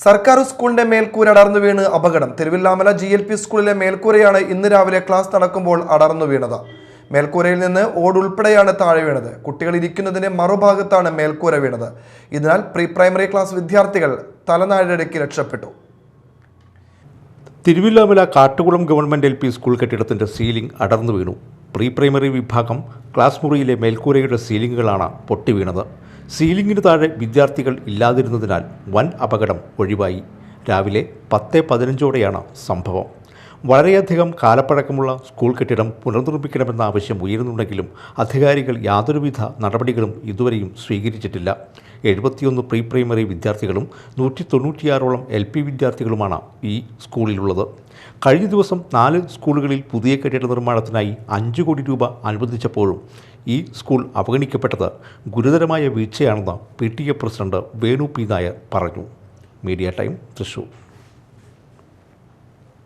സർക്കാർ സ്കൂളിന്റെ മേൽക്കൂര അടർന്നു വീണ് അപകടം. തിരുവില്ലാമല ജി എൽ പി സ്കൂളിലെ മേൽക്കൂരയാണ് ഇന്ന് രാവിലെ ക്ലാസ് നടക്കുമ്പോൾ അടർന്നു വീണത്. മേൽക്കൂരയിൽ നിന്ന് ഓടുൾപ്പെടെയാണ് താഴെ വീണത്. കുട്ടികൾ ഇരിക്കുന്നതിന്റെ മറുഭാഗത്താണ് മേൽക്കൂര വീണത്. ഇതിനാൽ പ്രീ പ്രൈമറി ക്ലാസ് വിദ്യാർത്ഥികൾ തലനാഴിടയ്ക്ക് രക്ഷപ്പെട്ടു. Thiruvilwamala Kattukulam government L school കെട്ടിടത്തിന്റെ സീലിംഗ് അടർന്നു വീണു. പ്രീ പ്രൈമറി വിഭാഗം ക്ലാസ് മുറിയിലെ മേൽക്കൂരയുടെ സീലിംഗുകളാണ് പൊട്ടിവീണത്. സീലിംഗിന് താഴെ വിദ്യാർത്ഥികൾ ഇല്ലാതിരുന്നതിനാൽ വൻ അപകടം ഒഴിവായി. രാവിലെ പത്ത് പതിനഞ്ചോടെയാണ് സംഭവം. വളരെയധികം കാലപ്പഴക്കമുള്ള സ്കൂൾ കെട്ടിടം പുനർനിർമ്മിക്കണമെന്ന ആവശ്യം ഉയരുന്നുണ്ടെങ്കിലും അധികാരികൾ യാതൊരുവിധ നടപടികളും ഇതുവരെയും സ്വീകരിച്ചിട്ടില്ല. എഴുപത്തിയൊന്ന് പ്രീ പ്രൈമറി വിദ്യാർത്ഥികളും നൂറ്റി തൊണ്ണൂറ്റിയാറോളം എൽ പി വിദ്യാർത്ഥികളുമാണ് ഈ സ്കൂളിലുള്ളത്. കഴിഞ്ഞ ദിവസം നാല് സ്കൂളുകളിൽ പുതിയ കെട്ടിട നിർമ്മാണത്തിനായി അഞ്ച് കോടി രൂപ അനുവദിച്ചപ്പോഴും ഈ സ്കൂൾ അവഗണിക്കപ്പെട്ടത് ഗുരുതരമായ വീഴ്ചയാണെന്ന് P T A president Venu P Nair പറഞ്ഞു. Media time Thrissur.